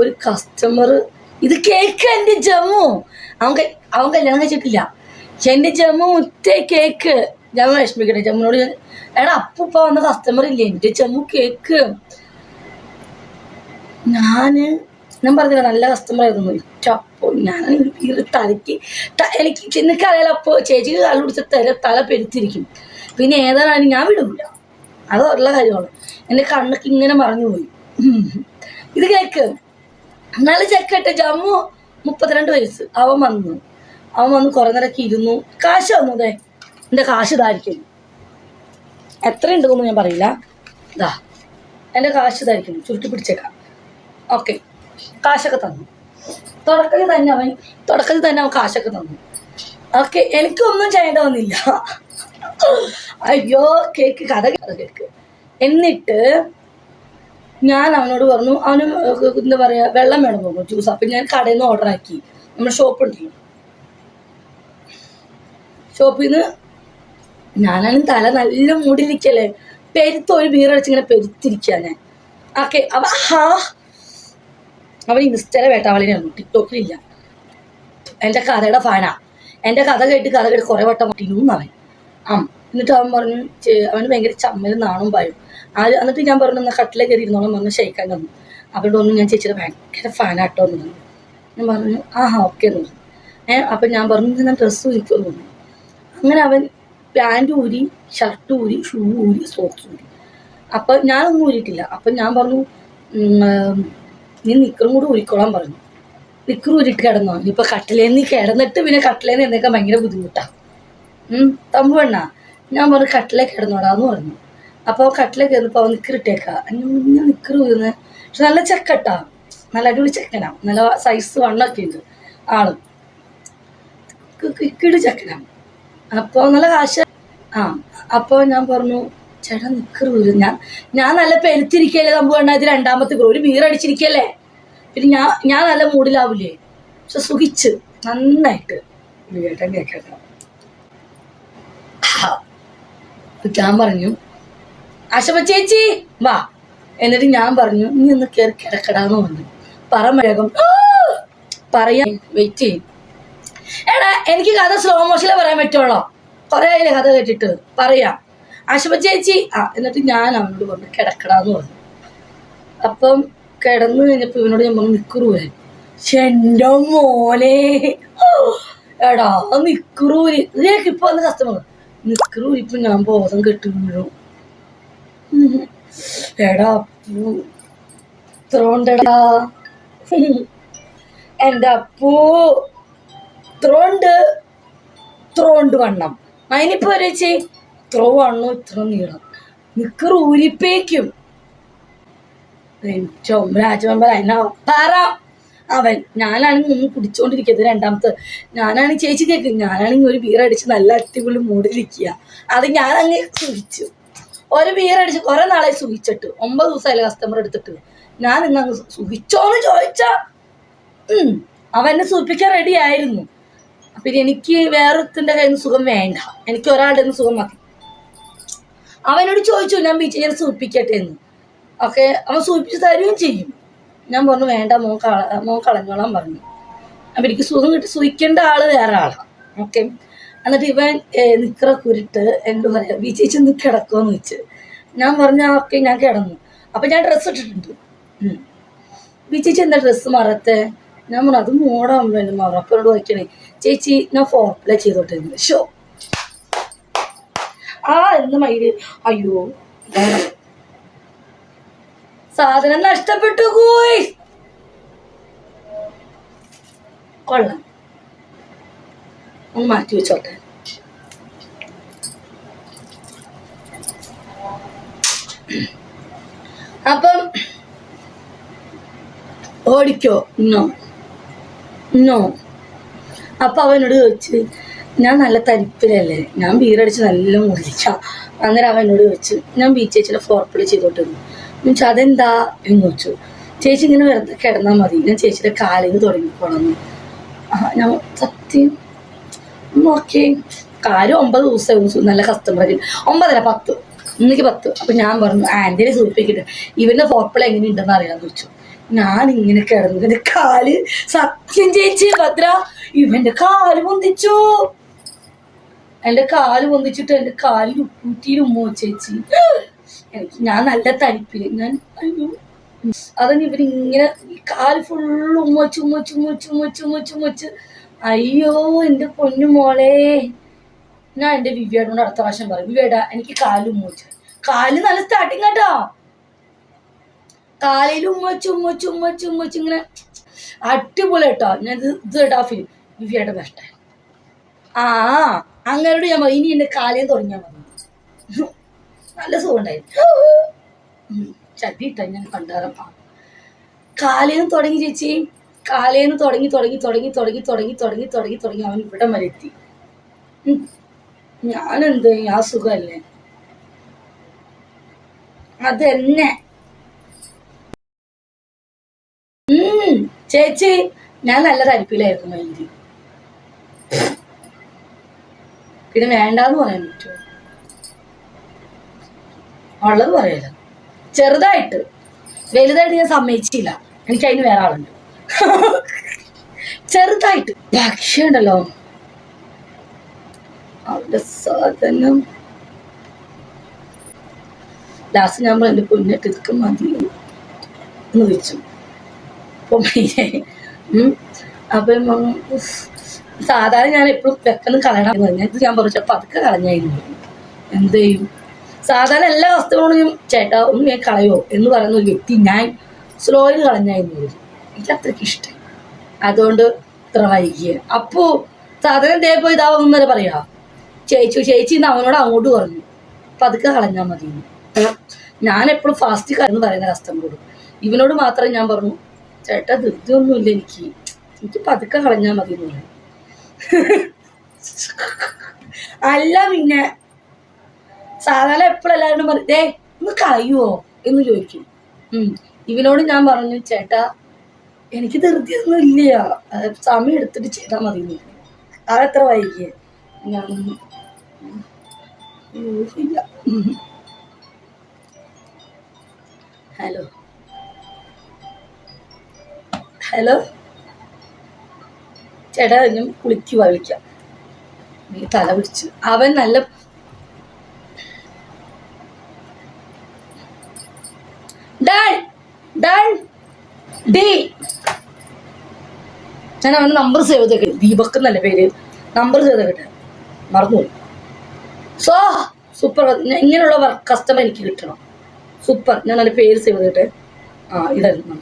ഒരു കസ്റ്റമർ ഇത് കേക്ക് എന്റെ ജമ്മു. അവൻ അവൻ കല്യാണം കഴിച്ചിട്ടില്ല. പക്ഷെ എന്റെ ജമ്മു മുറ്റേ കേക്ക്. ഞാൻ വിഷമിക്കട്ടെ ജമ്മുനോട് ഞാൻ എടാ അപ്പൂപ്പ വന്ന കസ്റ്റമർ ഇല്ലേ? എന്റെ ജമ്മു കേക്ക്. ഞാൻ ഞാൻ പറഞ്ഞില്ല നല്ല കസ്റ്റമർ ആയിരുന്നു. ചപ്പോ ഞാൻ തലയ്ക്ക് എനിക്ക് എനിക്ക് എനിക്കറിയാലോ അപ്പോൾ ചേച്ചിക്ക് കാൽ പിടിച്ച തല തല പെരുത്തിരിക്കും പിന്നെ ഏതാണ് ഞാൻ വിടില്ല ഉള്ള കാര്യമാണ്. എന്റെ കണ്ണൊക്കെ ഇങ്ങനെ മറഞ്ഞു പോയി ഇത് കേക്ക്. നല്ല ചെക്കട്ടെ ജമ്മു മുപ്പത്തിരണ്ട് വയസ്സ്. അവൻ വന്നു. അവൻ വന്ന് കുറേ നേരമൊക്കെ ഇരുന്നു. കാശ് വന്നു അതെ എന്റെ കാശ് ഇതായിരിക്കും. എത്ര ഉണ്ടെന്നൊന്നും ഞാൻ പറയില്ല. ഇതാ എന്റെ കാശ് ഇതായിരിക്കും. ചുരുട്ടി പിടിച്ചേക്കാം. ഓക്കെ. കാശൊക്കെ തന്നു. തുടക്കത്തിൽ തന്നെ അവൻ തുടക്കത്തിൽ തന്നെ അവൻ കാശൊക്കെ തന്നു. ഓക്കെ എനിക്കൊന്നും ചെയ്യേണ്ട വന്നില്ല. അയ്യോ കേക്ക് കഥ കേക്ക്. എന്നിട്ട് ഞാൻ അവനോട് പറഞ്ഞു അവന് എന്താ പറയുക വെള്ളം വേണം പോകും ജ്യൂസ് അപ്പം ഞാൻ കടയിൽ നിന്ന് ഓർഡർ ആക്കി. നമ്മുടെ ഷോപ്പ് ഉണ്ടല്ലോ. ഷോപ്പിൽ നിന്ന് ഞാനാണ് തല നല്ല മൂടിയിരിക്കല്ലേ? പെരുത്ത് ഒരു ബീറടിച്ചിങ്ങനെ പെരുത്തിരിക്കുക ഞാൻ. ഓക്കെ അവ ഹാ. അവൻ ഇൻസ്റ്റയിലെ വേട്ടാവളിനായിരുന്നു ടിക്ടോക്കിലില്ല എന്റെ കഥയുടെ ഫാനാ. എന്റെ കഥ കേട്ട് കഥ കേട്ട് കുറേ വട്ടം പറ്റിയിരുന്നു അവൻ ആ എന്നിട്ട് അവൻ പറഞ്ഞു "ചെ- അവന് ഭയങ്കര ചമ്മലും നാണും ഭയം ആ എന്നിട്ട് ഞാൻ പറഞ്ഞു എന്നാൽ കട്ടിലെ കയറി ഇരുന്നോളം പറഞ്ഞു ഷെയ്ക്കാൻ തന്നു. അവരോട് ഒന്നും ഞാൻ ചേച്ചിയുടെ ഭയങ്കര ഫാനാട്ടോ എന്ന് പറഞ്ഞു. ഞാൻ പറഞ്ഞു ആ ഹാ ഓക്കെ എന്ന് പറഞ്ഞു. ഏഹ് അപ്പം ഞാൻ പറഞ്ഞു ഞാൻ ഡ്രസ്സ് ഊരിക്കുമെന്ന് പറഞ്ഞു. അങ്ങനെ അവൻ പാന്റ് ഊരി ഷർട്ട് ഊരി ഷൂ ഊരി സോക്സ് ഊരി. അപ്പം ഞാനൊന്നും ഊരിയിട്ടില്ല. അപ്പം ഞാൻ പറഞ്ഞു നീ നിക്കറും കൂടി ഊരിക്കോളാൻ പറഞ്ഞു. നിക്കറും ഊരിട്ട് കിടന്നോ? ഇനിയിപ്പോൾ കട്ടിലേന്ന് കിടന്നിട്ട് പിന്നെ കട്ടിലേന്ന് എന്നൊക്കെ ഭയങ്കര ബുദ്ധിമുട്ടാണ് തമ്പു വേണ്ട ഞാൻ പറഞ്ഞു കട്ടിലേ കിടന്നോടാന്ന് പറഞ്ഞു. അപ്പോൾ കട്ടിലേ കയറിയപ്പോൾ അവൻ നിക്കറിട്ടേക്കാ ഞാൻ നിക്കർ ഉയർന്ന് പക്ഷെ നല്ല ചെക്കട്ടാ. നല്ല അടിപൊളി ചെക്കനാ. നല്ല സൈസ് വണ്ണൊക്കെ ഉണ്ട് ആൾ. കിട് ചെക്കനാ. അപ്പോൾ നല്ല കാശ്. ആ അപ്പോൾ ഞാൻ പറഞ്ഞു ചേട്ടാ ഉയർന്ന് ഞാൻ ഞാൻ നല്ല പെരുത്തിരിക്കല്ലേ നമുക്ക് വേണ്ട ഇത് രണ്ടാമത്തെ ഗ്രൂ ഒരു വീറടിച്ചിരിക്കല്ലേ പിന്നെ ഞാൻ ഞാൻ നല്ല മൂഡിലാവില്ലേ പക്ഷെ സുഖിച്ച് നന്നായിട്ട് കേട്ടോ കേട്ടോ ഞാൻ പറഞ്ഞു ആശമ ചേച്ചി വാ. എന്നിട്ട് ഞാൻ പറഞ്ഞു നീ ഒന്ന് കയറി കിടക്കടാന്ന് പറഞ്ഞു. പറ വേഗം. "ആ!" പറയാൻ വെയിറ്റ് ചെയ്യും. എടാ എനിക്ക് കഥ സ്ലോ മോഷനിൽ പറയാൻ പറ്റുള്ളോ? കുറെ ആയില്ലേ കഥ കേട്ടിട്ട്? പറയാം. ആശുപ ചേച്ചി ആ എന്നിട്ട് ഞാൻ അവനോട് പറഞ്ഞു കിടക്കടാന്ന് പറഞ്ഞു. അപ്പം കിടന്നു കഴിഞ്ഞപ്പോ ഇവനോട് ഞാൻ പറഞ്ഞു നിക്കുറൂരൻ ചെണ്ടോ മോനെ. എടാ നിക്കുറൂര് ഇതിലേക്ക് ഇപ്പൊ വന്ന് കസ്റ്റമർ നിക്കുറൂര് ഇപ്പൊ ഞാൻ ബോധം കെട്ടി വീഴും. എടാ അപ്പു ത്രോണ്ടടാ എന്റെ അപ്പു ത്രോണ്ട് ത്രോണ്ട് വണ്ണം. അതിനിപ്പോ ഒരേച്ചി ത്രോ വണ്ണോ ഇത്ര നീളം. നിക്കർ ഊരിപ്പേക്കും രാജമെമ്പർ അതിനാ പറ അവൻ ഞാനാണെങ്കിൽ നിന്ന് കുടിച്ചോണ്ടിരിക്കുന്നത് രണ്ടാമത്തെ. ഞാനാണെങ്കിൽ ചേച്ചി കേക്ക് ഞാനാണെങ്കിൽ ഒരു ബീർ അടിച്ച് നല്ല അടിപൊളി മൂടിലിരിക്കുക അത് ഞാൻ ഞാനങ്ങ് സുഖിച്ചു. ഒരു ബീർ അടിച്ച് കുറെ നാളായി സുഖിച്ചിട്ട് ഒമ്പത് ദിവസമായില്ല കസ്റ്റമർ എടുത്തിട്ട്. ഞാൻ ഇന്ന് അങ്ങ് സുഖിച്ചോന്ന് ചോദിച്ചാ അവനെ സുഖിപ്പിക്കാൻ റെഡി ആയിരുന്നു. പിന്നെ എനിക്ക് വേറൊരുത്തിന്റെ കയ്യിൽ നിന്ന് സുഖം വേണ്ട. എനിക്ക് ഒരാളുടെ നിന്ന് സുഖം മതി. അവനോട് ചോദിച്ചു ഞാൻ ബീച്ച് ഞാൻ എന്ന്. ഓക്കെ? അവൻ സൂചിപ്പിച്ച് തരുകയും ചെയ്യും. ഞാൻ പറഞ്ഞു വേണ്ട മോൻ കള മോൻ കളഞ്ഞോളാൻ പറഞ്ഞു. അപ്പം എനിക്ക് സുഖം കിട്ടി. സുഖിക്കേണ്ട ആൾ വേറെ ആളാണ് ഓക്കെ എന്നിട്ട് ഇവൻ നിക്കറ കുരുട്ട്. എന്ത് പറയാ? വിജയിച്ച് ഒന്ന് കിടക്കുമെന്ന് വെച്ച് ഞാൻ പറഞ്ഞു ഓക്കെ ഞാൻ കിടന്നു. അപ്പം ഞാൻ ഡ്രസ്സ് ഇട്ടിട്ടുണ്ട്. വിജയിച്ച് എന്താ ഡ്രസ്സ് മറത്തെ? ഞാൻ പറഞ്ഞു അത് മൂടാൻ വേണ്ടി മാറും. അപ്പോഴോട് ചോദിക്കണേ ചേച്ചി ഞാൻ ഫോർപ്ലേ ചെയ്തോട്ടെ എന്ന്. ഷോ ആ എന്ന് മയിൽ അയ്യോ. സാധനം നഷ്ടപ്പെട്ടു പോയി. കൊള്ളാം. ഒന്ന് മാറ്റി വെച്ചോട്ടെ. അപ്പം ഓടിക്കോ. നോ. നോ. അപ്പൊ അവനോട് ചോദിച്ച് ഞാൻ നല്ല തരിപ്പിലല്ലേ? ഞാൻ ബീറടിച്ച് നല്ല മുറിച്ച. അന്നേരം അവനോട് ചോദിച്ച് ഞാൻ ബീച്ച് ചേച്ചിയുടെ ചെയ്തോട്ടിരുന്നു ചോദിച്ചു അതെന്താ? എന്ന് ചോദിച്ചു ചേച്ചി ഇങ്ങനെ വെറുതെ കിടന്നാൽ മതി. ഞാൻ ചേച്ചിയുടെ കാലിൽ തുടങ്ങിക്കോളാം. ഞാൻ സത്യം ഓക്കെ. കാര്യം ഒമ്പത് ദിവസം നല്ല കസ്റ്റമർ ഒമ്പതര പത്ത്. ഇന്നിക്ക് പത്ത്. അപ്പം ഞാൻ പറഞ്ഞു ആന്റിനെ സൂചിപ്പിക്കട്ടെ ഇവന്റെ എങ്ങനെ ഉണ്ടെന്ന് അറിയാമെന്ന് ചോദിച്ചു. ഞാൻ ഇങ്ങനെ കിടന്നു. ഇവന്റെ കാൽ സത്യം ചേച്ചി ഭദ്ര ഇവന്റെ കാൽ പൊന്തിച്ചു. എന്റെ കാൽ പൊന്തിച്ചിട്ട് എന്റെ കാലിൽ ഉപ്പൂറ്റിയിൽ ചേച്ചി. ഞാൻ നല്ല തരിപ്പിൽ. ഞാൻ അയ്യോ. ഇവരിങ്ങനെ കാൽ ഫുള്ള് ഉമ്മച്ച് ഉമ്മച്ച് ഉമ്മച്ച് ഉമ്മച്ച് ഉമ്മച്ച് ഉമ്മച്ച്. അയ്യോ എന്റെ പൊന്നു മോളെ. ഞാൻ എന്റെ വിവിയോട് അടുത്ത പ്രാവശ്യം പറയും വിവേടാ എനിക്ക് കാൽ ഉമ്മച്ചു. കാൽ നല്ല സ്റ്റാർട്ടിങ് കേട്ടോ കാലിൽ ഉമ്മച്ച് ഉമ്മച്ച് ഉമ്മച്ച് ഉമ്മച്ച് ഇങ്ങനെ അടിപൊളി കേട്ടോ ഞാൻ ഇത് കേട്ടോ ഫിലിം വിവിയുടെ ബെസ്റ്റ് ആ അങ്ങനോട് ഞാൻ ഇനി എന്റെ കാലേ തുടങ്ങിയാൽ മതി. നല്ല സുഖം ഉണ്ടായിരുന്നു ചട്ടി ഇട്ട ഞാൻ കണ്ടാറപ്പാ കാലേന്ന് തുടങ്ങി ചേച്ചി. കാലേന്ന് തുടങ്ങി തുടങ്ങി തുടങ്ങി തുടങ്ങി തുടങ്ങി തുടങ്ങി തുടങ്ങി തുടങ്ങി അവൻ ഇവിടെ വരെ എത്തി. ഞാനെന്ത്? ആ സുഖമല്ലേ? അതെന്നെ. ചേച്ചി ഞാൻ നല്ല തരിപ്പിലായിരുന്നു മൈൻഡ്. പിന്നെ വേണ്ടാന്ന് പറയാൻ പറ്റുമോ? ഉള്ളത് പറയല്ല ചെറുതായിട്ട് വലുതായിട്ട് ഞാൻ സമ്മതിച്ചില്ല. എനിക്ക് അതിന് വേറെ ആളുണ്ട്. ചെറുതായിട്ട് പക്ഷേ ഉണ്ടല്ലോ അവരുടെ സാധനം. ലാസ്റ്റ് ഞാൻ പറഞ്ഞു, പൊന്നിട്ട് ഇതൊക്കെ മതി. എന്ന് വെച്ചു. അപ്പൊ. ഞാൻ സാധാരണ ഞാൻ എപ്പോഴും വെക്കണം കളയണം. പറഞ്ഞു. ഇത് ഞാൻ പറഞ്ഞു അതൊക്കെ കളഞ്ഞായിരുന്നു. എന്ത് ചെയ്യും? സാധാരണ എല്ലാ വസ്തുക്കളും ചേട്ടാ ഒന്ന് ഞാൻ കളയോ എന്ന് പറയുന്ന ഒരു വ്യക്തി ഞാൻ സ്ലോയിൽ കളഞ്ഞായിരുന്നു. എനിക്ക് അത്രയ്ക്ക് ഇഷ്ടം. അതുകൊണ്ട് ഇത്ര വൈകിയ. അപ്പോ സാധാരണ ദേപ്പോ ഇതാവും വരെ പറയാ? ചേച്ചു ചേച്ചി എന്ന് അവനോട് അങ്ങോട്ട് പറഞ്ഞു. പതുക്കെ കളഞ്ഞാൽ മതി. ഞാൻ എപ്പോഴും ഫാസ്റ്റ് എന്ന് പറയുന്ന കസ്റ്റമറോട് ഇവനോട് മാത്രം ഞാൻ പറഞ്ഞു ചേട്ടാ ധൃതിയൊന്നുമില്ല എനിക്ക്. എനിക്ക് പതുക്കെ കളഞ്ഞാൽ മതി എന്ന് അല്ല പിന്നെ സാധാരണ എപ്പോഴും എല്ലാവരും പറയും ദേ ഒന്ന് കഴിയുമോ എന്ന് ചോദിക്കും. ഇവനോട് ഞാൻ പറഞ്ഞു ചേട്ടാ എനിക്ക് ധൃതിയൊന്നും ഇല്ല സമയം എടുത്തിട്ട് ചെയ്താൽ മതി. അതെത്ര വൈകിയ? ഞാൻ ഹലോ. ഹലോ. ചേട്ടാ ഞാൻ കുളിക്കുക വിളിക്കാം. നീ തല പിടിച്ചു. അവൻ നല്ല ഡൺ ഡൺ ഡി. ഞാൻ അവന് നമ്പർ സേവ് ചെയ്തേക്കട്ടെ ദീപക് എന്നല്ല പേര്? നമ്പർ സേവ് ചെയ്തേക്കട്ടെ മറന്നു സോ സൂപ്പർ ഇങ്ങനെയുള്ള വർക്ക് കസ്റ്റമർ എനിക്ക് കിട്ടണം. സൂപ്പർ ഞാൻ അതിന്റെ പേര് സേവ് ചെയ്തിട്ട് ആ ഇതായിരുന്നു.